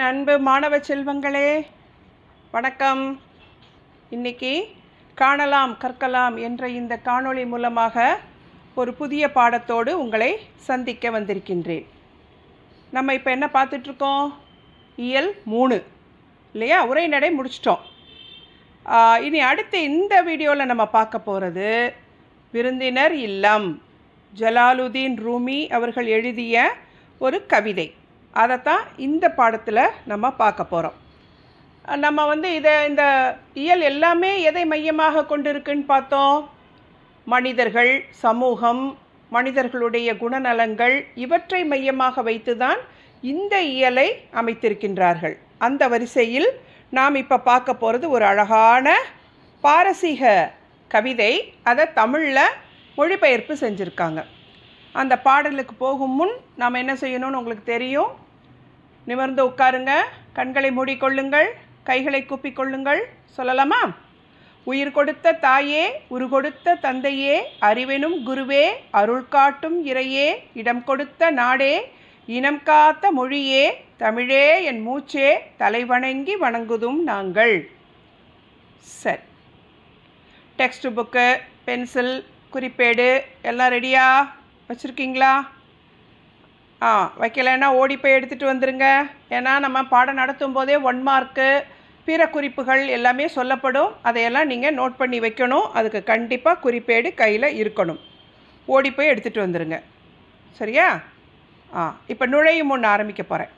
என் அன்பு மாணவ செல்வங்களே வணக்கம். இன்னைக்கு காணலாம் கற்கலாம் என்ற இந்த காணொளி மூலமாக ஒரு புதிய பாடத்தோடு உங்களை சந்திக்க வந்திருக்கின்றேன். நம்ம இப்போ என்ன பார்த்துட்ருக்கோம்? இயல் மூணு. இல்லையா? உரைநடை முடிச்சிட்டோம். இனி அடுத்து இந்த வீடியோவில் நம்ம பார்க்க போகிறது விருந்தினர் இல்லம். ஜலாலுதீன் ரூமி அவர்கள் எழுதிய ஒரு கவிதை. அதைத்தான் இந்த பாடத்தில் நம்ம பார்க்க போகிறோம் நம்ம வந்து இதை இந்த இயல் எல்லாமே எதை மையமாக கொண்டிருக்குன்னு பார்த்தோம்? மனிதர்கள் சமூகம் மனிதர்களுடைய குணநலங்கள் இவற்றை மையமாக வைத்து தான் இந்த இயலை அமைத்திருக்கின்றார்கள். அந்த வரிசையில் நாம் இப்போ பார்க்க போகிறது ஒரு அழகான பாரசீக கவிதை. அதை தமிழில் மொழிபெயர்ப்பு செஞ்சுருக்காங்க. அந்த பாடலுக்கு போகும் முன் நாம் என்ன செய்யணும்னு உங்களுக்கு தெரியும். நிமிர்ந்து உட்காருங்க. கண்களை மூடிக்கொள்ளுங்கள். கைகளை கூப்பிக்கொள்ளுங்கள். சொல்லலாமா? உயிர் கொடுத்த தாயே உரு கொடுத்த தந்தையே அறிவெனும் குருவே அருள் காட்டும் இறையே இடம் கொடுத்த நாடே இனம் காத்த மொழியே தமிழே என் மூச்சே தலைவணங்கி வணங்குதும் நாங்கள். சரி. டெக்ஸ்ட் புக்கு பென்சில் குறிப்பேடு எல்லாம் ரெடியா? வச்சுருக்கீங்களா? ஆ வைக்கலைன்னா ஓடி போய் எடுத்துகிட்டு வந்துருங்க. ஏன்னா நம்ம பாடம் நடத்தும் போதே ஒன் மார்க்கு பிற குறிப்புகள் எல்லாமே சொல்லப்படும். அதையெல்லாம் நீங்கள் நோட் பண்ணி வைக்கணும். அதுக்கு கண்டிப்பாக குறிப்பேடு கையில் இருக்கணும். ஓடி போய் எடுத்துகிட்டு வந்துருங்க. சரியா? ஆ இப்போ நுழையும் முன் ஆரம்பிக்க போகிறேன்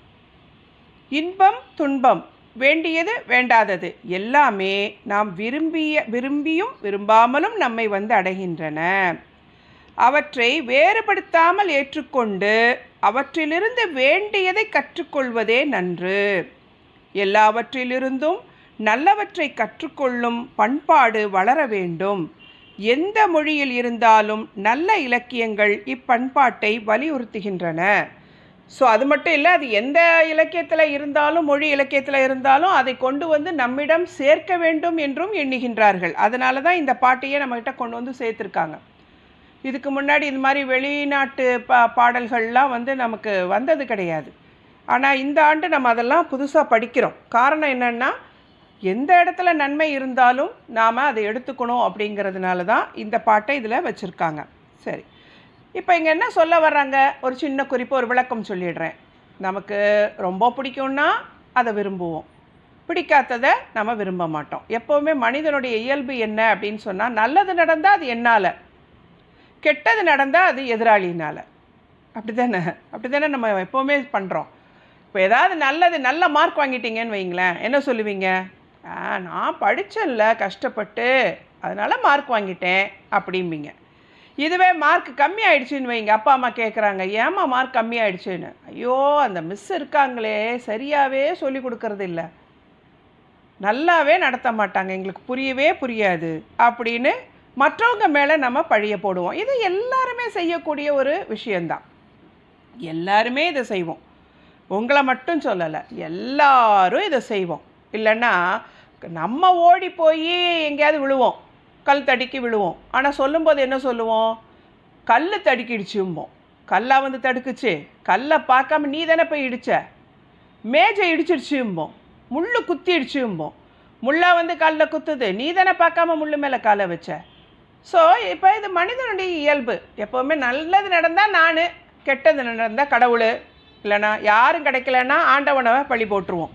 இன்பம் துன்பம் வேண்டியது வேண்டாதது எல்லாமே நாம் விரும்பிய விரும்பியும் விரும்பாமலும் நம்மை வந்து அடைகின்றன. அவற்றை வேறுபடுத்தாமல் ஏற்றுக்கொண்டு அவற்றிலிருந்து வேண்டியதை கற்றுக்கொள்வதே நன்று. எல்லாவற்றிலிருந்தும் நல்லவற்றை கற்றுக்கொள்ளும் பண்பாடு வளர வேண்டும். எந்த மொழியில் இருந்தாலும் நல்ல இலக்கியங்கள் இப்பண்பாட்டை வலியுறுத்துகின்றன. ஸோ அது மட்டும் இல்லை அது எந்த இலக்கியத்தில் இருந்தாலும் மொழி இலக்கியத்தில் இருந்தாலும் அதை கொண்டு வந்து நம்மிடம் சேர்க்க வேண்டும் என்றும் எண்ணுகின்றார்கள். அதனால தான் இந்த பாட்டையே நம்மக்கிட்ட கொண்டு வந்து சேர்த்துருக்காங்க. இதுக்கு முன்னாடி இது மாதிரி வெளிநாட்டு பா பாடல்கள்லாம் வந்து நமக்கு வந்தது கிடையாது. ஆனால் இந்த ஆண்டு நம்ம அதெல்லாம் புதுசாக படிக்கிறோம். காரணம் என்னென்னா எந்த இடத்துல நன்மை இருந்தாலும் நாம் அதை எடுத்துக்கணும் அப்படிங்கிறதுனால தான் இந்த பாட்டை இதில் வச்சுருக்காங்க. சரி. இப்போ இங்கே என்ன சொல்ல வர்றாங்க? ஒரு சின்ன குறிப்பு ஒரு விளக்கம் சொல்லிடுறேன். நமக்கு ரொம்ப பிடிக்கும்னா அதை விரும்புவோம். பிடிக்காததை நம்ம விரும்ப மாட்டோம். எப்போவுமே மனிதனுடைய இயல்பு என்ன அப்படின்னு சொன்னால் நல்லது நடந்தால் அது என்னால். கெட்டது நடந்தால் அது எதிராளினால். அப்படி தானே அப்படி தானே நம்ம எப்போவுமே பண்ணுறோம் இப்போ ஏதாவது நல்லது நல்ல மார்க் வாங்கிட்டீங்கன்னு வைங்களேன். என்ன சொல்லுவீங்க? ஆ நான் படித்தேன்ல கஷ்டப்பட்டு. அதனால் மார்க் வாங்கிட்டேன். அப்படிம்பிங்க. இதுவே மார்க் கம்மி ஆயிடுச்சுன்னு வைங்க. அப்பா அம்மா கேட்குறாங்க ஏம்மா மார்க் கம்மி ஆயிடுச்சுன்னு ஐயோ அந்த மிஸ் இருக்காங்களே. சரியாகவே சொல்லி கொடுக்கறது இல்லை. நல்லாவே நடத்த மாட்டாங்க. எங்களுக்கு புரியவே புரியாது. அப்படின்னு மற்றவங்க மேலே நம்ம பழிய போடுவோம். இது எல்லாருமே செய்யக்கூடிய ஒரு விஷயந்தான் எல்லாருமே இதை செய்வோம். உங்களை மட்டும் சொல்லலை எல்லாரும் இதை செய்வோம். இல்லைன்னா நம்ம ஓடி போய் எங்கேயாவது விழுவோம். கல் தடுக்கி விழுவோம். ஆனால் சொல்லும்போது என்ன சொல்லுவோம்? கல் தடுக்கிடுச்சும்போம். கல்லா வந்து தடுக்குச்சு. கல்லை பார்க்காம நீ தானே போய் இடிச்ச? மேஜை இடிச்சிடுச்சும்போம். முள் குத்திடுச்சும்போம். முள்ளா வந்து காலில் குத்துது. நீ தானே பார்க்காம முள்ளு மேலே காலை வச்ச? ஸோ இப்போ இது மனிதனுடைய இயல்பு. எப்போவுமே நல்லது நடந்தால் நான் கெட்டது நடந்தால் கடவுள். இல்லைனா யாரும் கிடைக்கலன்னா ஆண்டவனை பழி போட்டுருவோம்.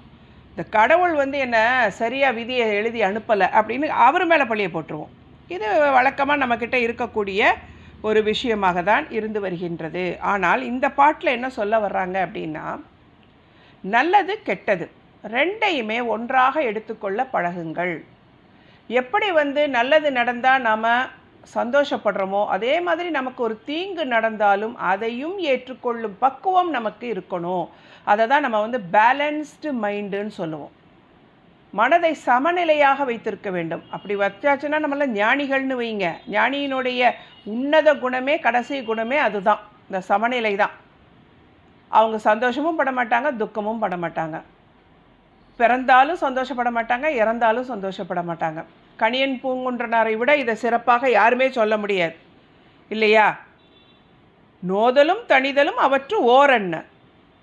இந்த கடவுள் வந்து என்ன சரியாக விதியை எழுதி அனுப்பலை அப்படின்னு அவர் மேலே பழியை போட்டுருவோம். இது வழக்கமாக நம்மக்கிட்ட இருக்கக்கூடிய ஒரு விஷயமாக தான் இருந்து வருகின்றது. ஆனால் இந்த பாட்டில் என்ன சொல்ல வர்றாங்க அப்படின்னா நல்லது கெட்டது ரெண்டையுமே ஒன்றாக எடுத்துக்கொள்ள பழகுங்கள். எப்படி வந்து நல்லது நடந்தால் நாம் சந்தோஷப்படுறோமோ அதே மாதிரி நமக்கு ஒரு தீங்கு நடந்தாலும் அதையும் ஏற்றுக்கொள்ளும் பக்குவம் நமக்கு இருக்கணும். அதை தான் நம்ம வந்து பேலன்ஸ்டு மைண்டுன்னு சொல்லுவோம். மனதை சமநிலையாக வைத்திருக்க வேண்டும். அப்படி வச்சாச்சுன்னா நம்மள ஞானிகள்னு வைங்க. ஞானியினுடைய உன்னத குணமே கடைசி குணமே அதுதான். இந்த சமநிலை தான். அவங்க சந்தோஷமும் பட மாட்டாங்க துக்கமும் பட மாட்டாங்க. பிறந்தாலும் சந்தோஷப்பட மாட்டாங்க இறந்தாலும் சந்தோஷப்பட மாட்டாங்க. கணியன் பூங்குன்றனாரை விட இதை சிறப்பாக யாருமே சொல்ல முடியாது. இல்லையா? நோதலும் தணிதலும் அவற்று ஓரன்ன.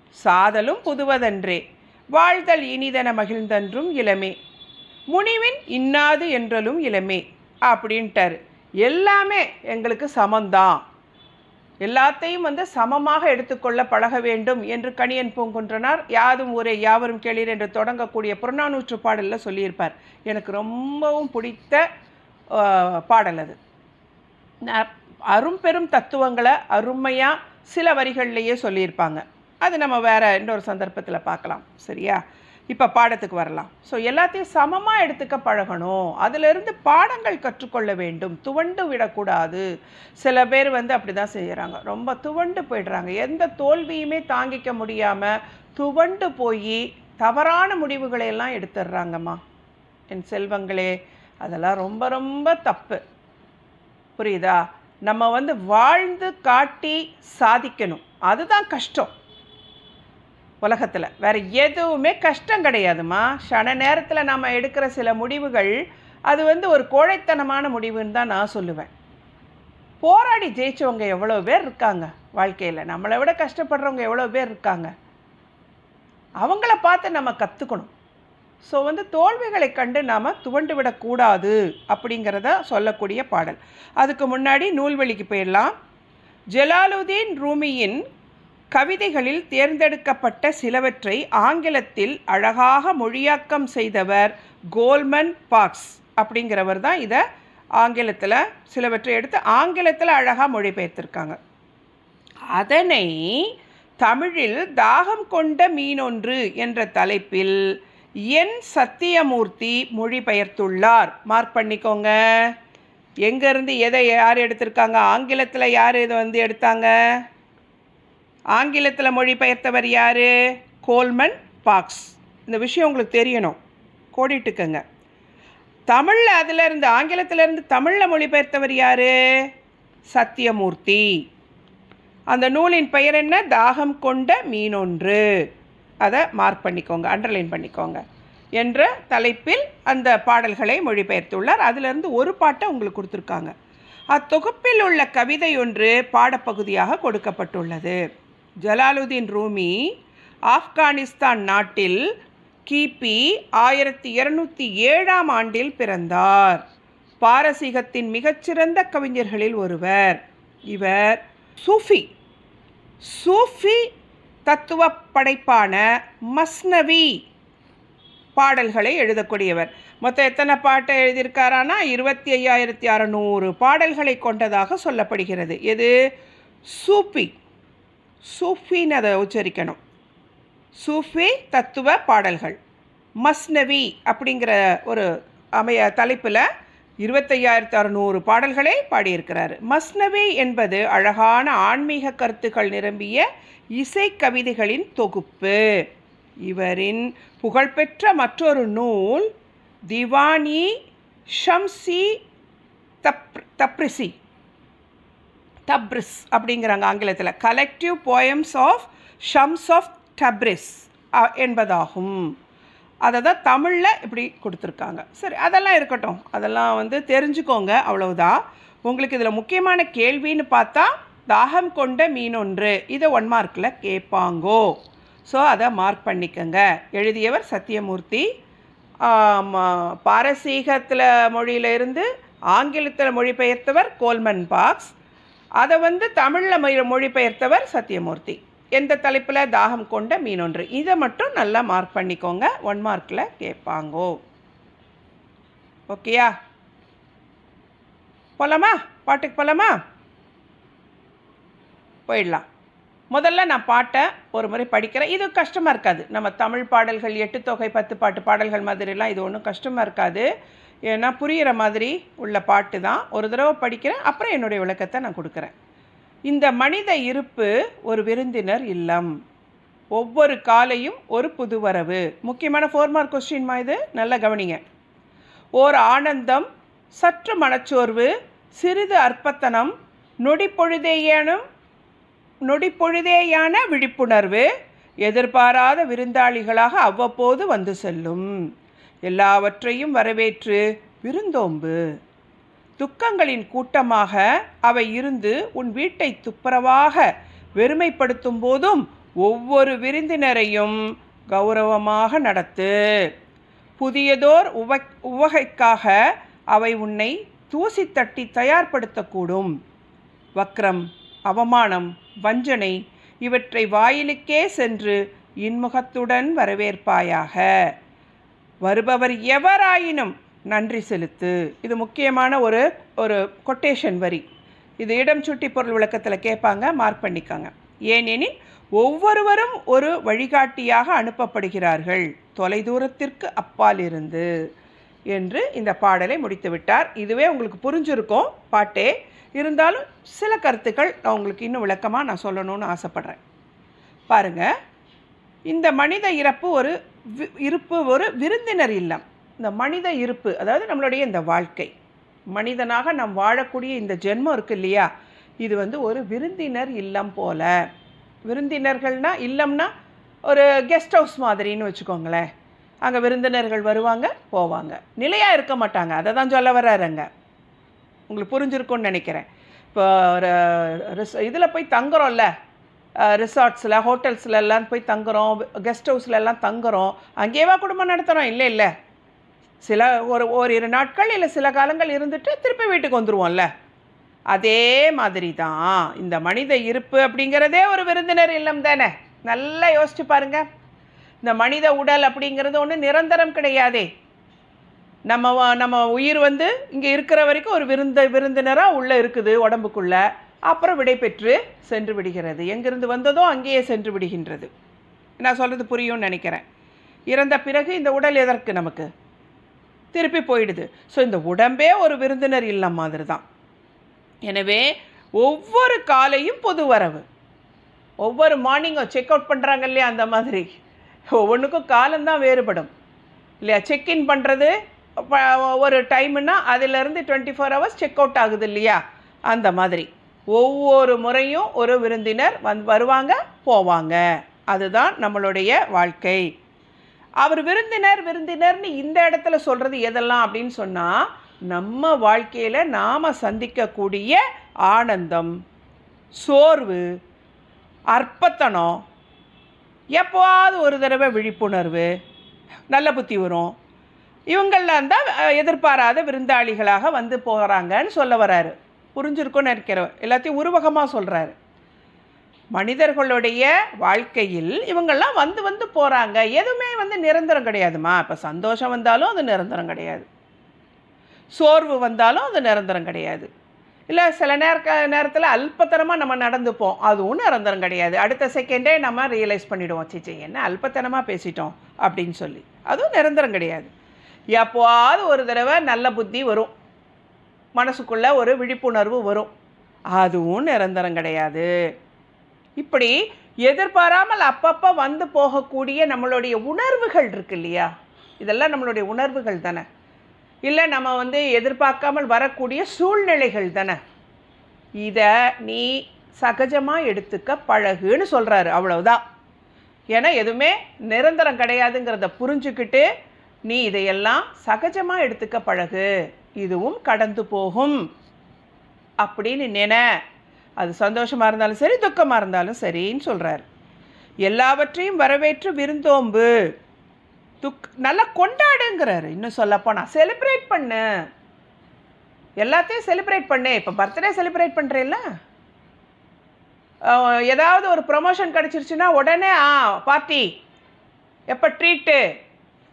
சாதலும் புதுவதன்றே. வாழ்தல் இனிதன மகிழ்ந்தன்றும் இளமே. முனிவின் இன்னாது என்றலும் இளமே. அப்படின்ட்டார். எல்லாமே எங்களுக்கு சமந்தான். எல்லாத்தையும் வந்து சமமாக எடுத்துக்கொள்ள பழக வேண்டும் என்று கணியன் பூங்குன்றனார். யாதும் ஊரே யாவரும் கேளீர் என்று தொடங்கக்கூடிய புறநானூற்று பாடலில் சொல்லியிருப்பார். எனக்கு ரொம்பவும் பிடித்த பாடல் அது. அரும்பெரும் தத்துவங்களை அருமையாக சில வரிகள்லையே சொல்லியிருப்பாங்க. அது நம்ம வேற இன்னொரு சந்தர்ப்பத்தில் பார்க்கலாம். சரியா? இப்போ பாடத்துக்கு வரலாம். ஸோ எல்லாத்தையும் சமமாக எடுத்துக்க பழகணும். அதிலிருந்து பாடங்கள் கற்றுக்கொள்ள வேண்டும். துவண்டு விடக்கூடாது. சில பேர் வந்து அப்படி தான் செய்கிறாங்க ரொம்ப துவண்டு போயிடுறாங்க. எந்த தோல்வியுமே தாங்கிக்க முடியாமல் துவண்டு போய் தவறான முடிவுகளை எல்லாம் எடுத்துடுறாங்கம்மா. என் செல்வங்களே அதெல்லாம் ரொம்ப ரொம்ப தப்பு. புரியுதா? நம்ம வந்து வாழ்ந்து காட்டி சாதிக்கணும். அதுதான் கஷ்டம். உலகத்தில். வேறு எதுவுமே கஷ்டம் கிடையாதும்மா. சன நேரத்தில் நம்ம எடுக்கிற சில முடிவுகள் அது வந்து ஒரு கோழைத்தனமான முடிவுன்னு தான் நான் சொல்லுவேன். போராடி ஜெயித்தவங்க எவ்வளோ பேர் இருக்காங்க வாழ்க்கையில்? நம்மளை விட கஷ்டப்படுறவங்க எவ்வளோ பேர் இருக்காங்க? அவங்கள பார்த்து நம்ம கற்றுக்கணும் ஸோ வந்து தோல்விகளை கண்டு நாம் துவண்டு விடக்கூடாது அப்படிங்கிறத சொல்லக்கூடிய பாடல். அதுக்கு முன்னாடி நூல்வெளிக்கு போயிடலாம். ஜலாலுதீன் ரூமியின் கவிதைகளில் தேர்ந்தெடுக்கப்பட்ட சிலவற்றை ஆங்கிலத்தில் அழகாக மொழியாக்கம் செய்தவர் கோல்மன் பாக்ஸ் அப்படிங்கிறவர் தான் இதை ஆங்கிலத்தில் சிலவற்றை எடுத்து ஆங்கிலத்தில் அழகாக மொழிபெயர்த்திருக்காங்க. அதனை தமிழில் தாகம் கொண்ட மீனொன்று என்ற தலைப்பில் என் சத்தியமூர்த்தி மொழிபெயர்த்துள்ளார். மார்க் பண்ணிக்கோங்க. எங்கேருந்து எதை யார் எடுத்திருக்காங்க? ஆங்கிலத்தில் யார் இதை வந்து எடுத்தாங்க? ஆங்கிலத்தில் மொழிபெயர்த்தவர் யார்? Coleman Barks. இந்த விஷயம் உங்களுக்கு தெரியணும். கோடிட்டுக்கங்க. தமிழில் அதிலிருந்து ஆங்கிலத்திலேருந்து தமிழில் மொழிபெயர்த்தவர் யார்? சத்தியமூர்த்தி. அந்த நூலின் பெயர் என்ன? தாகம் கொண்ட மீனொன்று. அதை மார்க் பண்ணிக்கோங்க அண்டர்லைன் பண்ணிக்கோங்க என்ற தலைப்பில் அந்த பாடல்களை மொழிபெயர்த்துள்ளார். அதிலிருந்து ஒரு பாட்டை உங்களுக்கு கொடுத்துருக்காங்க. அத்தொகுப்பில் உள்ள கவிதை ஒன்று பாடப்பகுதியாக கொடுக்கப்பட்டுள்ளது. ஜலாலுதீன் ரூமி ஆப்கானிஸ்தான் நாட்டில் கிபி ஆயிரத்தி இருநூற்றி ஏழாம் ஆண்டில் பிறந்தார். பாரசீகத்தின் மிகச்சிறந்த கவிஞர்களில் ஒருவர். இவர் சூஃபி. சூஃபி தத்துவ படைப்பான மஸ்னவி பாடல்களை எழுதக்கூடியவர். மொத்தம் எத்தனை பாட்டை எழுதியிருக்காரானா? இருபத்தி ஐயாயிரத்தி அறநூறு பாடல்களை கொண்டதாக சொல்லப்படுகிறது. எது? சூஃபி. சூஃபின்னு அதை உச்சரிக்கணும். சூஃபி தத்துவ பாடல்கள். மஸ்னவி அப்படிங்கிற ஒரு அமைய தலைப்பில் இருபத்தையாயிரத்து அறுநூறு பாடல்களை பாடியிருக்கிறார். மஸ்னவி என்பது அழகான ஆன்மீக கருத்துக்கள் நிரம்பிய இசை கவிதைகளின் தொகுப்பு. இவரின் புகழ்பெற்ற மற்றொரு நூல் திவானி ஷம்சி தப் தப்ரிசி. டப்ரிஸ் அப்படிங்கிறாங்க ஆங்கிலத்தில். Collective poems of Shams of Tabriz என்பதாகும். அதை தான் தமிழில் இப்படி கொடுத்துருக்காங்க. சரி அதெல்லாம் இருக்கட்டும். அதெல்லாம் வந்து தெரிஞ்சுக்கோங்க அவ்வளவுதான் உங்களுக்கு இதில் முக்கியமான கேள்வின்னு பார்த்தா தாகம் கொண்ட மீனொன்று இதை ஒன் மார்க்கில் கேட்பாங்கோ. ஸோ அதை மார்க் பண்ணிக்கோங்க. எழுதியவர் சத்தியமூர்த்தி. பாரசீகத்தில் மொழியிலிருந்து ஆங்கிலத்தில் மொழிபெயர்த்தவர் கோல்மன் பாக்ஸ். அதை வந்து தமிழில் மொழி மொழிபெயர்த்தவர் சத்தியமூர்த்தி. எந்த தலைப்பில் தாகம் கொண்ட மீனொன்று. இதை மட்டும் நல்லா மார்க் பண்ணிக்கோங்க. ஒன் மார்க்கில் கேட்பாங்கோ. ஓகேயா போகலாமா பாட்டுக்கு போகலாமா போயிடலாம். முதல்ல நான் பாட்டை ஒரு முறை படிக்கிறேன். இது கஷ்டமாக இருக்காது. நம்ம தமிழ் பாடல்கள் எட்டு தொகை பத்து பாட்டு பாடல்கள் மாதிரிலாம் இது ஒன்றும் கஷ்டமாக இருக்காது. ஏன்னா புரிகிற மாதிரி உள்ள பாட்டு தான். ஒரு தடவை படிக்கிறேன் அப்புறம் என்னுடைய விளக்கத்தை நான் கொடுக்குறேன். இந்த மனித இருப்பு ஒரு விருந்தினர் இல்லம். ஒவ்வொரு காலையும் ஒரு புதுவரவு முக்கியமான ஃபோர் மார்க் கொஸ்டின்மா இது? நல்லா கவனிங்க. ஓர் ஆனந்தம் சற்று மனச்சோர்வு சிறிது அற்பத்தனம் நொடிப்பொழுதேயானும் நொடிப்பொழுதேயான விழிப்புணர்வு எதிர்பாராத விருந்தாளிகளாக அவ்வப்போது வந்து செல்லும். எல்லாவற்றையும் வரவேற்று விருந்தோம்பு. துக்கங்களின் கூட்டமாக அவை இருந்து உன் வீட்டை துப்புரவாக வெறுமைப்படுத்தும் போதும் ஒவ்வொரு விருந்தினரையும் கௌரவமாக நடத்து. புதியதோர் உவ உவகைக்காக அவை உன்னை தூசி தட்டி தயார்படுத்தக்கூடும். வக்ரம் அவமானம் வஞ்சனை இவற்றை வாயிலுக்கே சென்று இன்முகத்துடன் வரவேற்பாயாக. வருபவர் எவராயினும் நன்றி செலுத்து. இது முக்கியமான ஒரு ஒரு கொட்டேஷன் வரி. இது இடம் சுட்டி பொருள் விளக்கத்தில் கேட்பாங்க மார்க் பண்ணிக்கோங்க. ஏனெனில் ஒவ்வொருவரும் ஒரு வழிகாட்டியாக அனுப்பப்படுகிறார்கள். தொலைதூரத்திற்கு அப்பால் இருந்து என்று இந்த பாடலை முடித்து விட்டார். இதுவே உங்களுக்கு புரிஞ்சிருக்கும் பாட்டே. இருந்தாலும் சில கருத்துக்கள் நான் உங்களுக்கு இன்னும் விளக்கமாக நான் சொல்லணும்னு ஆசைப்பட்றேன். பாருங்கள் இந்த மனித இறப்பு ஒரு இருப்பு ஒரு விருந்தினர் இல்லம். இந்த மனித இருப்பு அதாவது நம்மளுடைய இந்த வாழ்க்கை. மனிதனாக நாம் வாழக்கூடிய இந்த ஜென்மம் இருக்கு இல்லையா? இது வந்து ஒரு விருந்தினர் இல்லம் போல. விருந்தினர்கள்னால் இல்லம்னா ஒரு கெஸ்ட் ஹவுஸ் மாதிரின்னு வச்சுக்கோங்களேன். அங்கே விருந்தினர்கள் வருவாங்க போவாங்க. நிலையாக இருக்க மாட்டாங்க. அதை தான் சொல்ல வர்றாருங்க. உங்களுக்கு புரிஞ்சிருக்கும்னு நினைக்கிறேன். இப்போ ஒரு இதில் போய் தங்குறோம்ல. ரிசார்ட்ஸில் ஹோட்டல்ஸில் எல்லாம் போய் தங்குறோம் கெஸ்ட் ஹவுஸ்லெல்லாம் தங்குறோம். அங்கேயேவா குடும்பம் நடத்துகிறோம் இல்லை இல்லை. சில ஒரு ஓரிரு நாட்கள் இல்லை சில காலங்கள் இருந்துட்டு திருப்பி வீட்டுக்கு வந்துடுவோம்ல அதே மாதிரி தான் இந்த மனித இருப்பு அப்படிங்கிறதே ஒரு விருந்தினர் இல்லம் தானே. நல்லா யோசிச்சு பாருங்க. இந்த மனித உடல் அப்படிங்கிறது ஒன்று நிரந்தரம் கிடையாதே. நம்ம நம்ம உயிர் வந்து இங்கே இருக்கிற வரைக்கும் ஒரு விருந்த விருந்தினராக உள்ளே இருக்குது உடம்புக்குள்ளே. அப்புறம் விடை பெற்று சென்று விடுகிறது. எங்கிருந்து வந்ததோ அங்கேயே சென்று விடுகின்றது. நான் சொல்கிறது புரியும்னு நினைக்கிறேன். இறந்த பிறகு இந்த உடல் எதற்கு நமக்கு? திருப்பி போயிடுது. ஸோ இந்த உடம்பே ஒரு விருந்தினர் இல்லம் மாதிரி தான் எனவே ஒவ்வொரு காலையும் பொது வரவு. ஒவ்வொரு மார்னிங்கும் செக் அவுட் பண்ணுறாங்க இல்லையா அந்த மாதிரி. ஒவ்வொன்றுக்கும் காலம்தான் வேறுபடும். இல்லையா செக்இன் பண்ணுறது ஒரு டைம்னா அதிலிருந்து twenty four hours check out ஆகுது இல்லையா அந்த மாதிரி. ஒவ்வொரு முறையும் ஒரு விருந்தினர் வந் வருவாங்க போவாங்க. அதுதான் நம்மளுடைய வாழ்க்கை. அவர் விருந்தினர் விருந்தினர்னு இந்த இடத்துல சொல்கிறது எதெல்லாம் அப்படின்னு சொன்னால் நம்ம வாழ்க்கையில் நாம் சந்திக்கக்கூடிய ஆனந்தம் சோர்வு அற்பத்தனம் எப்போவாவது ஒரு தடவை விழிப்புணர்வு நல்ல புத்தி வரும். இவங்கள்லாம் தான் எதிர்பாராத விருந்தாளிகளாக வந்து போகிறாங்கன்னு சொல்ல வராரு. புரிஞ்சிருக்கும்னு நினைக்கிறோம் எல்லாத்தையும் உருவகமாக சொல்கிறாரு மனிதர்களுடைய வாழ்க்கையில் இவங்கெல்லாம் வந்து வந்து போகிறாங்க எதுவுமே வந்து நிரந்தரம் கிடையாதுமா? இப்போ சந்தோஷம் வந்தாலும் அது நிரந்தரம் கிடையாது. சோர்வு வந்தாலும் அது நிரந்தரம் கிடையாது. இல்லை சில நேர நேரத்தில் அல்பத்தனமாக நம்ம நடந்துப்போம். அதுவும் நிரந்தரம் கிடையாது. அடுத்த செகண்டே நம்ம ரியலைஸ் பண்ணிவிடுவோம் சிச்சி என்ன அல்பத்தனமாக பேசிட்டோம் அப்படின்னு சொல்லி. அதுவும் நிரந்தரம் கிடையாது. எப்போவாவது ஒரு தடவை நல்ல புத்தி வரும். மனசுக்குள்ள ஒரு விழிப்புணர்வு வரும். அதுவும் நிரந்தரம் கிடையாது. இப்படி எதிர்பாராமல் அப்பப்போ வந்து போகக்கூடிய நம்மளுடைய உணர்வுகள் இருக்கு இல்லையா? இதெல்லாம் நம்மளுடைய உணர்வுகள் தானே. இல்லை நம்ம வந்து எதிர்பார்க்காமல் வரக்கூடிய சூழ்நிலைகள் தானே. இதை நீ சகஜமாக எடுத்துக்க பழகுன்னு சொல்கிறாரு அவ்வளவுதான். ஏன்னா எதுவுமே நிரந்தரம் கிடையாதுங்கிறத புரிஞ்சுக்கிட்டு நீ இதையெல்லாம் சகஜமாக எடுத்துக்க பழகு. இதுவும் கடந்து போகும். அப்படின்னு நினை. அது சந்தோஷமாக இருந்தாலும் சரி துக்கமாக இருந்தாலும் சரின்னு சொல்கிறார் எல்லாவற்றையும் வரவேற்று விருந்தோம்பு. துக் நல்லா கொண்டாடுங்கிறாரு. இன்னும் சொல்லப்போனால் செலிப்ரேட் பண்ணு. எல்லாத்தையும் செலிப்ரேட் பண்ணு. இப்போ பர்த்டே செலிப்ரேட் பண்ணுறேல்ல ஏதாவது ஒரு ப்ரொமோஷன் கிடச்சிருச்சுன்னா உடனே ஆ பார்ட்டி எப்போ ட்ரீட்டு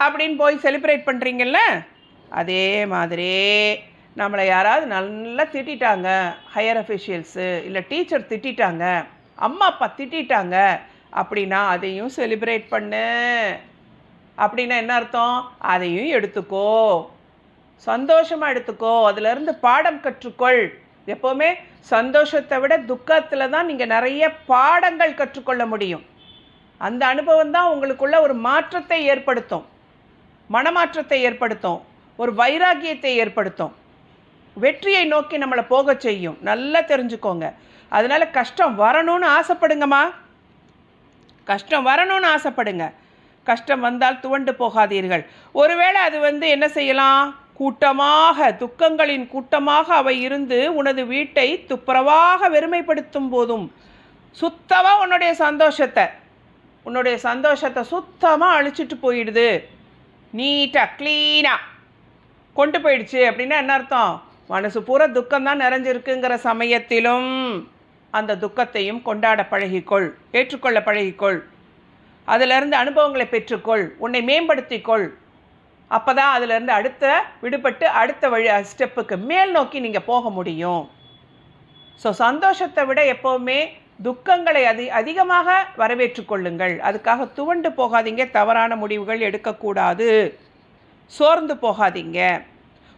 அப்படின்னு போய் செலிப்ரேட் பண்ணுறீங்கல்ல அதே மாதிரி நம்மளை யாராவது நல்லா திட்டிட்டாங்க ஹையர் அஃபிஷியல்ஸு இல்லை டீச்சர் திட்டிட்டாங்க அம்மா அப்பா திட்டிட்டாங்க அப்படின்னா அதையும் செலிப்ரேட் பண்ணு. அப்படின்னா என்ன அர்த்தம்? அதையும் எடுத்துக்கோ. சந்தோஷமாக எடுத்துக்கோ. அதிலிருந்து பாடம் கற்றுக்கொள். எப்போவுமே சந்தோஷத்தை விட துக்கத்தில் தான் நீங்கள் நிறைய பாடங்கள் கற்றுக்கொள்ள முடியும். அந்த அனுபவம் தான் உங்களுக்குள்ள ஒரு மாற்றத்தை ஏற்படுத்தும். மனமாற்றத்தை ஏற்படுத்தும். ஒரு வைராக்கியத்தை ஏற்படுத்தும். வெற்றியை நோக்கி நம்மளை போகச் செய்யும். நல்லா தெரிஞ்சுக்கோங்க. அதனால் கஷ்டம் வரணும்னு ஆசைப்படுங்கம்மா. கஷ்டம் வரணும்னு ஆசைப்படுங்க. கஷ்டம் வந்தால் துவண்டு போகாதீர்கள். ஒருவேளை அது வந்து என்ன செய்யலாம்? கூட்டமாக துக்கங்களின் கூட்டமாக அவை இருந்து உனது வீட்டை துப்புரவாக வெறுமைப்படுத்தும் போதும். சுத்தமாக உன்னுடைய சந்தோஷத்தை உன்னுடைய சந்தோஷத்தை சுத்தமாக அழிச்சிட்டு போயிடுது. நீட்டாக க்ளீனாக கொண்டு போயிடுச்சு அப்படின்னா என்ன அர்த்தம்? மனசு பூரா துக்கம்தான் நிறைஞ்சிருக்குங்கிற சமயத்திலும் அந்த துக்கத்தையும் கொண்டாட பழகிக்கொள் ஏற்றுக்கொள்ள பழகிக்கொள். அதிலிருந்து அனுபவங்களை பெற்றுக்கொள் உன்னை மேம்படுத்திக்கொள். அப்போ தான் அதிலிருந்து அடுத்த விடுபட்டு அடுத்த வழி ஸ்டெப்புக்கு மேல் நோக்கி நீங்கள் போக முடியும். ஸோ சந்தோஷத்தை விட எப்போவுமே துக்கங்களை அதி அதிகமாக வரவேற்றுக்கொள்ளுங்கள். அதுக்காக துவண்டு போகாதீங்க தவறான முடிவுகள் எடுக்கக்கூடாது. சோர்ந்து போகாதீங்க.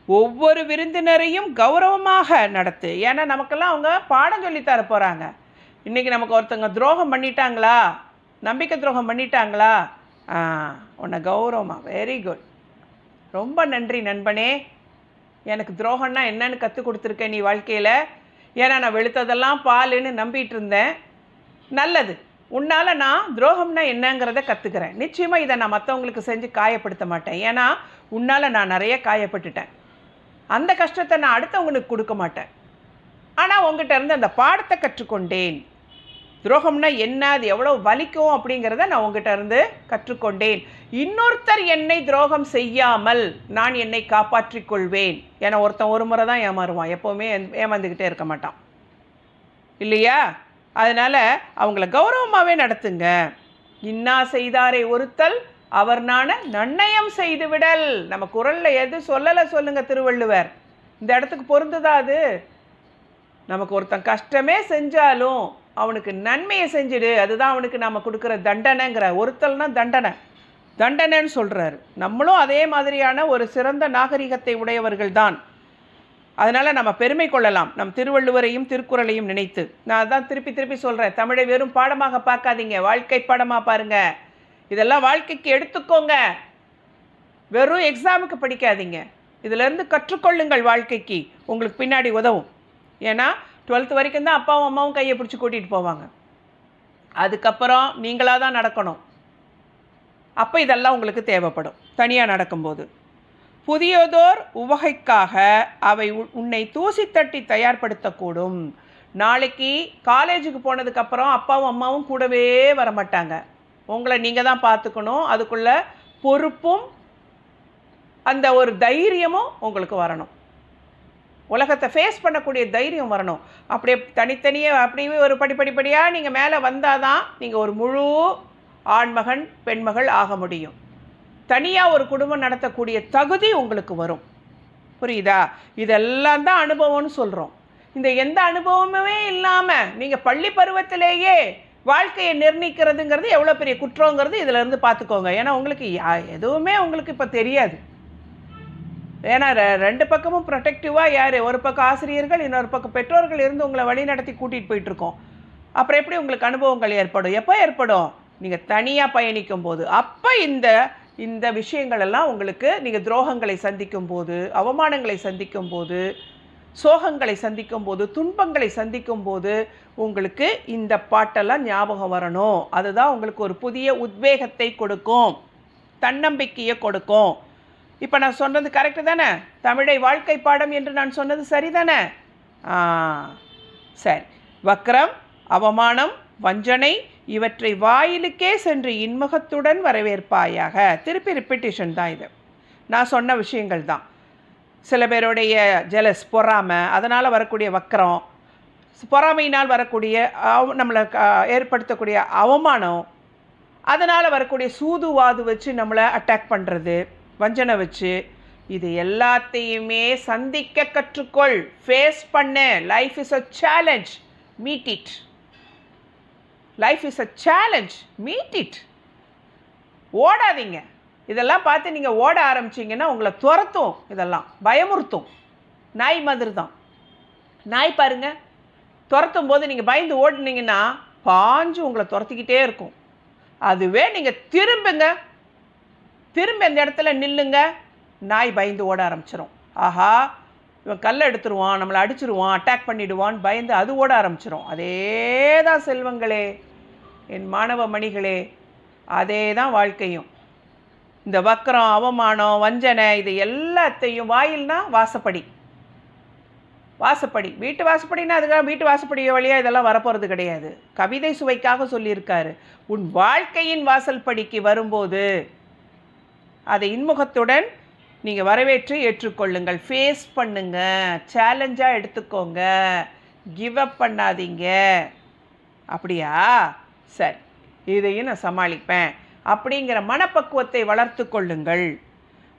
ஒவ்வொரு விருந்தினரையும் கௌரவமாக நடத்து. ஏன்னா நமக்கெல்லாம் அவங்க பாடம் சொல்லித்தர போகிறாங்க இன்றைக்கி நமக்கு ஒருத்தங்க துரோகம் பண்ணிட்டாங்களா? நம்பிக்கை துரோகம் பண்ணிட்டாங்களா? ஆ உன்னை கௌரவமாக வெரி குட் ரொம்ப நன்றி நண்பனே. எனக்கு துரோகம்னா என்னன்னு கற்றுக் கொடுத்துருக்க நீ வாழ்க்கையில்? ஏன்னா நான் வெளுத்ததெல்லாம் பாலுன்னு நம்பிட்டு இருந்தேன். நல்லது. உன்னால் நான் துரோகம்னா என்னங்கிறத கற்றுக்கிறேன் நிச்சயமாக இதை நான் மற்றவங்களுக்கு செஞ்சு காயப்படுத்த மாட்டேன். ஏன்னா உன்னால் நான் நிறைய காயப்பட்டுட்டேன். அந்த கஷ்டத்தை நான் அடுத்தவங்களுக்கு கொடுக்க மாட்டேன். ஆனால் உங்ககிட்ட இருந்து அந்த பாடத்தை கற்றுக்கொண்டேன். துரோகம்னா என்ன அது எவ்வளோ வலிக்கும் அப்படிங்கிறத நான் உங்ககிட்ட இருந்து கற்றுக்கொண்டேன். இன்னொருத்தர் என்னை துரோகம் செய்யாமல் நான் என்னை காப்பாற்றிக் கொள்வேன். ஏன்னா ஒருத்தன் ஒரு முறை தான் ஏமாறுவான். எப்போவுமே ஏமாந்துக்கிட்டே இருக்க மாட்டான். இல்லையா? அதனால் அவங்கள கௌரவமாகவே நடத்துங்க. இன்னா செய்தாரை ஒருத்தல் அவர் நான் நன்னயம் செய்து விடல் நம்ம குரலில் எது சொல்லலை சொல்லுங்க திருவள்ளுவர். இந்த இடத்துக்கு பொருந்துதா அது? நமக்கு ஒருத்தன் கஷ்டமே செஞ்சாலும் அவனுக்கு நன்மையை செஞ்சிடு. அதுதான் அவனுக்கு நாம் கொடுக்குற தண்டனைங்கிற ஒருத்தல்னா தண்டனை. தண்டனைன்னு சொல்கிறாரு நம்மளும் அதே மாதிரியான ஒரு சிறந்த நாகரிகத்தை உடையவர்கள் தான் அதனால் நம்ம பெருமை கொள்ளலாம். நம் திருவள்ளுவரையும் திருக்குறளையும் நினைத்து. நான் அதான் திருப்பி திருப்பி சொல்கிறேன் தமிழை வெறும் பாடமாக பார்க்காதீங்க. வாழ்க்கை பாடமாக பாருங்கள் இதெல்லாம் வாழ்க்கைக்கு எடுத்துக்கோங்க. வெறும் எக்ஸாமுக்கு படிக்காதீங்க. இதிலேருந்து கற்றுக்கொள்ளுங்கள் வாழ்க்கைக்கு. உங்களுக்கு பின்னாடி உதவும். ஏன்னா டுவெல்த் வரைக்கும் தான் அப்பாவும் அம்மாவும் கையை பிடிச்சி கூட்டிகிட்டு போவாங்க. அதுக்கப்புறம் நீங்களாக தான் நடக்கணும். அப்போ இதெல்லாம் உங்களுக்கு தேவைப்படும். தனியாக நடக்கும்போது. புதியதோர் உவகைக்காக அவை உன்னை தூசி தட்டி தயார்படுத்தக்கூடும். நாளைக்கு காலேஜுக்கு போனதுக்கப்புறம் அப்பாவும் அம்மாவும் கூடவே வரமாட்டாங்க. உங்களை நீங்கள் தான் பார்த்துக்கணும். அதுக்குள்ள பொறுப்பும் அந்த ஒரு தைரியமும் உங்களுக்கு வரணும். உலகத்தை ஃபேஸ் பண்ணக்கூடிய தைரியம் வரணும். அப்படியே தனித்தனியே அப்படியே ஒரு படி படிப்படியாக நீங்கள் மேலே வந்தால் தான் நீங்கள் ஒரு முழு ஆண்மகன் பெண்மகள் ஆக முடியும். தனியாக ஒரு குடும்பம் நடத்தக்கூடிய தகுதி உங்களுக்கு வரும். புரியுதா? இதெல்லாம் தான் அனுபவம்னு சொல்கிறோம் இந்த எந்த அனுபவமுமே இல்லாமல் நீங்கள் பள்ளி பருவத்திலேயே வாழ்க்கையை நிர்ணயிக்கிறதுங்கிறது எவ்வளோ பெரிய குற்றங்கிறது இதில் இருந்து பார்த்துக்கோங்க. ஏன்னா உங்களுக்கு யா- எதுவுமே உங்களுக்கு இப்போ தெரியாது. ஏன்னா ரெ- ரெண்டு பக்கமும் ப்ரொடெக்டிவாக யார்? ஒரு பக்கம் ஆசிரியர்கள் இன்னொரு பக்கம் பெற்றோர்கள் இருந்து உங்களை வழி நடத்தி கூட்டிகிட்டு போயிட்டுருக்கோம். அப்புறம் எப்படி உங்களுக்கு அனுபவங்கள் ஏற்படும்? எப்போ ஏற்படும்? நீங்கள் தனியாக பயணிக்கும் போது அப்போ இந்த இந்த விஷயங்கள் எல்லாம் உங்களுக்கு நீங்கள் துரோகங்களை சந்திக்கும் போது அவமானங்களை சந்திக்கும் போது சோகங்களை சந்திக்கும் போது துன்பங்களை சந்திக்கும் போது உங்களுக்கு இந்த பாட்டெல்லாம் ஞாபகம் வரணும். அதுதான் உங்களுக்கு ஒரு புதிய உத்வேகத்தை கொடுக்கும். தன்னம்பிக்கையை கொடுக்கும். இப்போ நான் சொன்னது கரெக்டு தானே? தமிழை வாழ்க்கை பாடம் என்று நான் சொன்னது சரிதானே? ஆ சரி. வக்ரம் அவமானம் வஞ்சனை இவற்றை வாயிலுக்கே சென்று இன்முகத்துடன் வரவேற்பாயாக. திருப்பி ரிப்பிட்டேஷன் தான் இது. நான் சொன்ன விஷயங்கள் தான். சில பேருடைய ஜெலஸ் பொறாமை அதனால் வரக்கூடிய வக்கரம் பொறாமையினால் வரக்கூடிய அவ- நம்மளை ஏற்படுத்தக்கூடிய அவமானம் அதனால் வரக்கூடிய சூதுவாது வச்சு நம்மளை அட்டாக் பண்ணுறது வஞ்சனை வச்சு இது எல்லாத்தையுமே சந்திக்க கற்றுக்கொள். ஃபேஸ் பண்ண. Life is a challenge meet it life is a challenge meet it ஓடாதீங்க. இதெல்லாம் பார்த்து நீங்கள் ஓட ஆரம்பிச்சிங்கன்னா உங்களை துரத்தும் இதெல்லாம். பயமுறுத்தும். நாய் மாதிரி தான் நாய் பாருங்கள் துரத்தும் போது நீங்கள் பயந்து ஓடினீங்கன்னா பாஞ்சு உங்களை துரத்திக்கிட்டே இருக்கும். அதுவே நீங்கள் திரும்புங்க. திரும்ப இந்த இடத்துல நில்லுங்க. நாய் பயந்து ஓட ஆரம்பிச்சிடும் ஆஹா இவன் கல்லை எடுத்துருவான் நம்மளை அடிச்சிருவான் அட்டாக் பண்ணிடுவான் பயந்து அது ஓட ஆரம்பிச்சிடும் அதே தான் செல்வங்களே என் மாணவ மணிகளே அதே தான் வாழ்க்கையும். இந்த வக்கரம் அவமானம் வஞ்சனை இது எல்லாத்தையும் வாயில்னா வாசப்படி. வாசப்படி. வீட்டு வாசப்படின்னா அதுக்காக வீட்டு வாசப்படி வழியாக இதெல்லாம் வரப்போகிறது கிடையாது. கவிதை சுவைக்காக சொல்லியிருக்காரு. உன் வாழ்க்கையின் வாசல் படிக்கு வரும்போது அதை இன்முகத்துடன் நீங்கள் வரவேற்று ஏற்றுக்கொள்ளுங்கள். ஃபேஸ் பண்ணுங்க. சேலஞ்சாக எடுத்துக்கோங்க. கிவ் அப் பண்ணாதீங்க. அப்படியா? சரி. இதையும் நான் சமாளிப்பேன். அப்படிங்கிற மனப்பக்குவத்தை வளர்த்து கொள்ளுங்கள்.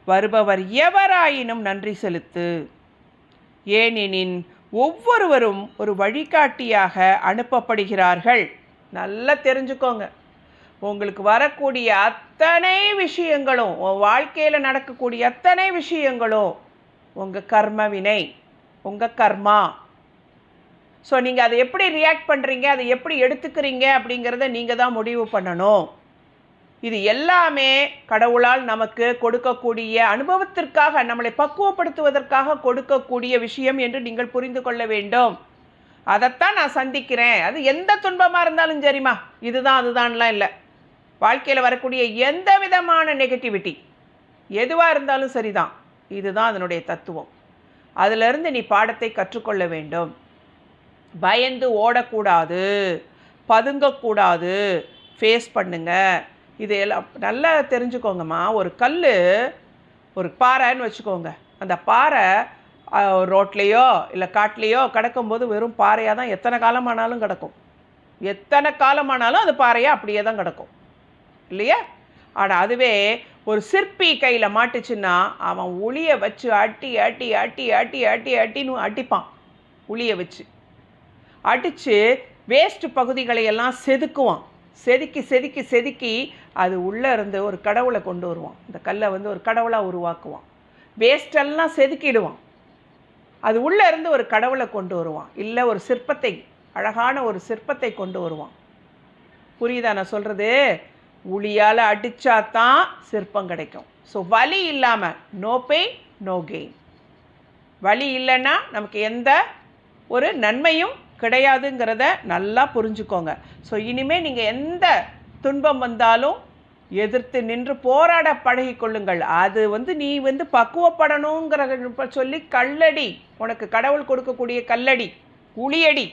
வருபவர் எவராயினும் நன்றி செலுத்து. ஏனெனின் ஒவ்வொருவரும் ஒரு வழிகாட்டியாக அனுப்பப்படுகிறார்கள். நல்லா தெரிஞ்சுக்கோங்க. உங்களுக்கு வரக்கூடிய அத்தனை விஷயங்களும் உன் வாழ்க்கையில் நடக்கக்கூடிய அத்தனை விஷயங்களும் உங்கள் கர்ம வினை உங்கள் கர்மா. ஸோ நீங்கள் அதை எப்படி ரியாக்ட் பண்ணுறீங்க அதை எப்படி எடுத்துக்கிறீங்க அப்படிங்கிறத நீங்கள் தான் முடிவு பண்ணணும். இது எல்லாமே கடவுளால் நமக்கு கொடுக்கக்கூடிய அனுபவத்திற்காக நம்மளை பக்குவப்படுத்துவதற்காக கொடுக்கக்கூடிய விஷயம் என்று நீங்கள் புரிந்து கொள்ள வேண்டும். அதைத்தான் நான் சந்திக்கிறேன். அது எந்த துன்பமாக இருந்தாலும் சரிம்மா. இதுதான் அதுதான்லாம் இல்லை. வாழ்க்கையில் வரக்கூடிய எந்த விதமான நெகட்டிவிட்டி எதுவாக இருந்தாலும் சரிதான். இதுதான் அதனுடைய தத்துவம். அதிலிருந்து நீ பாடத்தை கற்றுக்கொள்ள வேண்டும். பயந்து ஓடக்கூடாது. பதுங்கக்கூடாது. ஃபேஸ் பண்ணுங்கள் இது எல்லாம் நல்லா தெரிஞ்சுக்கோங்கம்மா. ஒரு கல் ஒரு பாறைன்னு வச்சுக்கோங்க. அந்த பாறை ரோட்லேயோ இல்லை காட்டிலேயோ கிடக்கும்போது வெறும் பாறையாக தான் எத்தனை காலமானாலும் கிடக்கும். எத்தனை காலமானாலும் அது பாறையாக அப்படியே தான் கிடக்கும். இல்லையா? ஆனால் அதுவே ஒரு சிற்பி கையில் மாட்டுச்சுன்னா அவன் உளியை வச்சு அட்டி அட்டி அட்டி அட்டி அட்டி அட்டின்னு அடிப்பான். உளியை வச்சு. அடித்து வேஸ்ட் பகுதிகளை எல்லாம் செதுக்குவான். செதுக்கி செதுக்கி செதுக்கி அது உள்ளே இருந்து ஒரு கடவுளை கொண்டு வருவான். இந்த கல்லை வந்து ஒரு கடவுளாக உருவாக்குவான். வேஸ்டெல்லாம் செதுக்கிடுவான். அது உள்ளே இருந்து ஒரு கடவுளை கொண்டு வருவான். இல்லை ஒரு சிற்பத்தை அழகான ஒரு சிற்பத்தை கொண்டு வருவான். புரியுதா நான் சொல்கிறது உளியால் அடித்தா தான் சிற்பம் கிடைக்கும். ஸோ வலி இல்லாமல் நோ பெயின் நோ கெயின் வலி இல்லைன்னா நமக்கு எந்த ஒரு நன்மையும் கிடையாதுங்கிறத நல்லா புரிஞ்சுக்கோங்க. ஸோ இனிமேல் நீங்கள் எந்த துன்பம் வந்தாலும் எதிர்த்து நின்று போராட பழகி கொள்ளுங்கள் அது வந்து நீ வந்து பக்குவப்படணுங்கிற சொல்லி கல்லடி உனக்கு கடவுள் கொடுக்கக்கூடிய கல்லடி உளியடி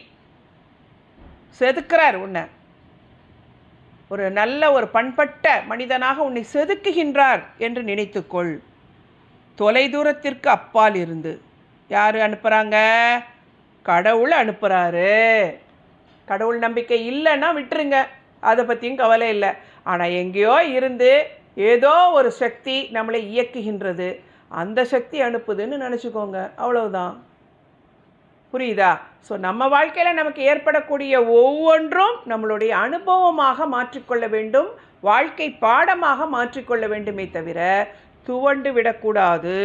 செதுக்கிறார் உன்னை. ஒரு நல்ல ஒரு பண்பட்ட மனிதனாக உன்னை செதுக்குகின்றார் என்று நினைத்துக்கொள். தொலைதூரத்திற்கு அப்பால் இருந்து. யார் அனுப்புகிறாங்க கடவுள் அனுப்புகிறாரு கடவுள் நம்பிக்கை இல்லைன்னா விட்டுருங்க. அதை பற்றியும் கவலை இல்லை. ஆனால் எங்கேயோ இருந்து ஏதோ ஒரு சக்தி நம்மளை இயக்குகின்றது. அந்த சக்தி அனுப்புதுன்னு நினச்சிக்கோங்க. அவ்வளவுதான். புரியுதா? ஸோ நம்ம வாழ்க்கையில் நமக்கு ஏற்படக்கூடிய ஒவ்வொன்றும் நம்மளுடைய அனுபவமாக மாற்றிக்கொள்ள வேண்டும். வாழ்க்கை பாடமாக மாற்றிக்கொள்ள வேண்டுமே தவிர துவண்டு விடக்கூடாது.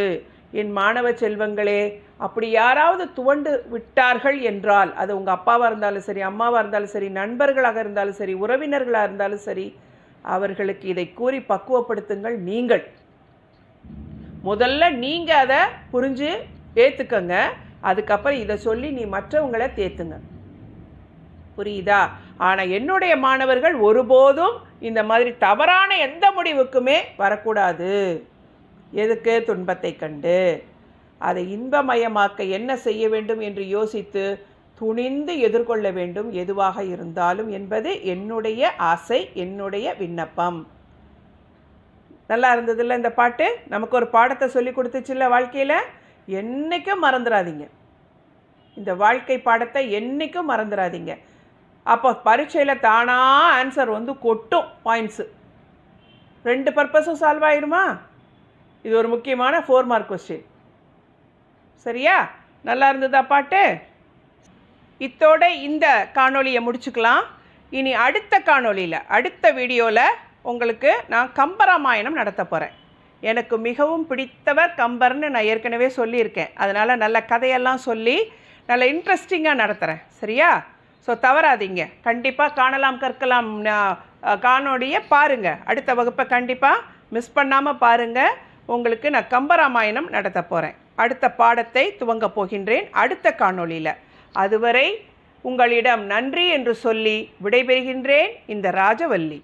என் மாணவ செல்வங்களே அப்படி யாராவது துவண்டு விட்டார்கள் என்றால் அது உங்கள் அப்பாவாக இருந்தாலும் சரி அம்மாவாக இருந்தாலும் சரி நண்பர்களாக இருந்தாலும் சரி உறவினர்களாக இருந்தாலும் சரி அவர்களுக்கு இதை கூறி பக்குவப்படுத்துங்கள் நீங்கள். முதல்ல நீங்கள் அதை புரிஞ்சு ஏற்றுக்கங்க அதுக்கப்புறம் இதை சொல்லி நீ மற்றவங்களை தேத்துங்க. புரியுதா? ஆனால் என்னுடைய மாணவர்கள் ஒருபோதும் இந்த மாதிரி தவறான எந்த முடிவுக்குமே வரக்கூடாது. எதுக்கு துன்பத்தை கண்டு? அதை இன்பமயமாக்க என்ன செய்ய வேண்டும் என்று யோசித்து துணிந்து எதிர்கொள்ள வேண்டும் எதுவாக இருந்தாலும் என்பது என்னுடைய ஆசை என்னுடைய விண்ணப்பம். நல்லா இருந்ததில்ல இந்த பாட்டு? நமக்கு ஒரு பாடத்தை சொல்லி கொடுத்துச்சுல்ல வாழ்க்கையில்? என்றைக்கும் மறந்துடாதீங்க இந்த வாழ்க்கை பாடத்தை என்றைக்கும் மறந்துடாதீங்க அப்போ பரீட்சையில் தானாக ஆன்சர் வந்து கொட்டும் பாயிண்ட்ஸு ரெண்டு பர்பஸும் சால்வ் ஆயிருமா? இது ஒரு முக்கியமான ஃபோர் மார்க் கொஸ்டின் சரியா? நல்லா இருந்ததா பாட்டு? இத்தோட இந்த காணொலியை முடிச்சுக்கலாம். இனி அடுத்த காணொளியில் அடுத்த வீடியோவில் உங்களுக்கு நான் கம்பராமாயணம் நடத்த போகிறேன் எனக்கு மிகவும் பிடித்தவர் கம்பர்னு நான் ஏற்கனவே சொல்லியிருக்கேன். அதனால் நல்ல கதையெல்லாம் சொல்லி நல்ல இன்ட்ரெஸ்டிங்காக நடத்துகிறேன் சரியா? ஸோ தவறாதீங்க. கண்டிப்பாக காணலாம் கற்கலாம் காணொலியை பாருங்கள் அடுத்த வகுப்பை கண்டிப்பாக மிஸ் பண்ணாமல் பாருங்கள் உங்களுக்கு நான் கம்பராமாயணம் நடத்த போகிறேன் அடுத்த பாடத்தை துவங்க போகின்றேன். அடுத்த காணொளியில். அதுவரை உங்களிடம் நன்றி என்று சொல்லி விடைபெறுகின்றேன். இந்த ராஜவல்லி.